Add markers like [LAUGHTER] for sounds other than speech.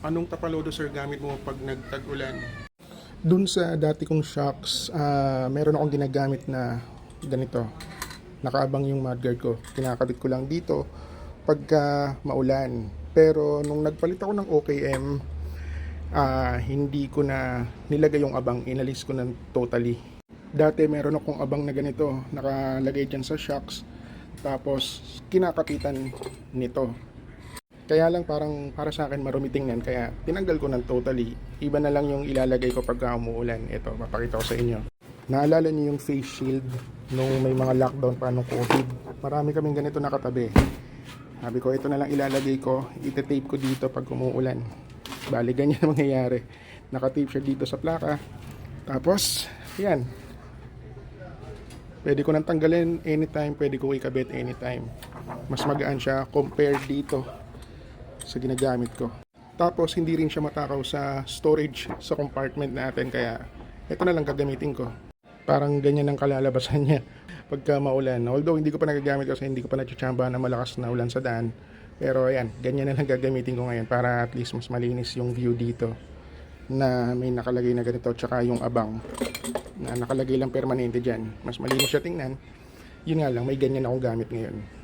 Anong tapalodo sir gamit mo pag nagtag-ulan? Dun sa dati kong shocks, ah, meron akong ginagamit na ganito. Nakaabang yung mudguard ko. Kinakabit ko lang dito pagka maulan. Pero nung nagpalit ako ng OKM, ah, hindi ko na nilagay yung abang. Inalis ko na totally. Dati meron akong abang na ganito. Nakalagay dyan sa shocks. Tapos kinakapitan nito. Kaya lang parang para sa akin marumi tingnan kaya tinanggal ko ng totally. Iba na lang yung ilalagay ko pagka umuulan. Ito, papakita ko sa inyo. Naalala niyo yung face shield nung may mga lockdown pa nung COVID. Marami kaming ganito nakatabi. Sabi ko, ito na lang ilalagay ko. Ite-tape ko dito pag umuulan. Bali, ganyan [LAUGHS] ang mangyayari. Nakatape siya dito sa plaka. Tapos, yan. Pwede ko nang tanggalin anytime. Pwede ko ikabit anytime. Mas magaan siya compared dito sa ginagamit ko. Tapos hindi rin siya matakaw sa storage sa compartment natin kaya ito na lang gagamitin ko. Parang ganyan ang kalalabasan [LAUGHS] niya pagka maulan. Although hindi ko pa nagagamit kasi hindi ko pa natsitsamba na malakas na ulan sa daan. Pero ayan, ganyan na lang gagamitin ko ngayon para at least mas malinis yung view dito na may nakalagay na ganito tsaka yung abang na nakalagay lang permanente dyan. Mas malinis siya tingnan. Yun nga lang, may ganyan akong gamit ngayon.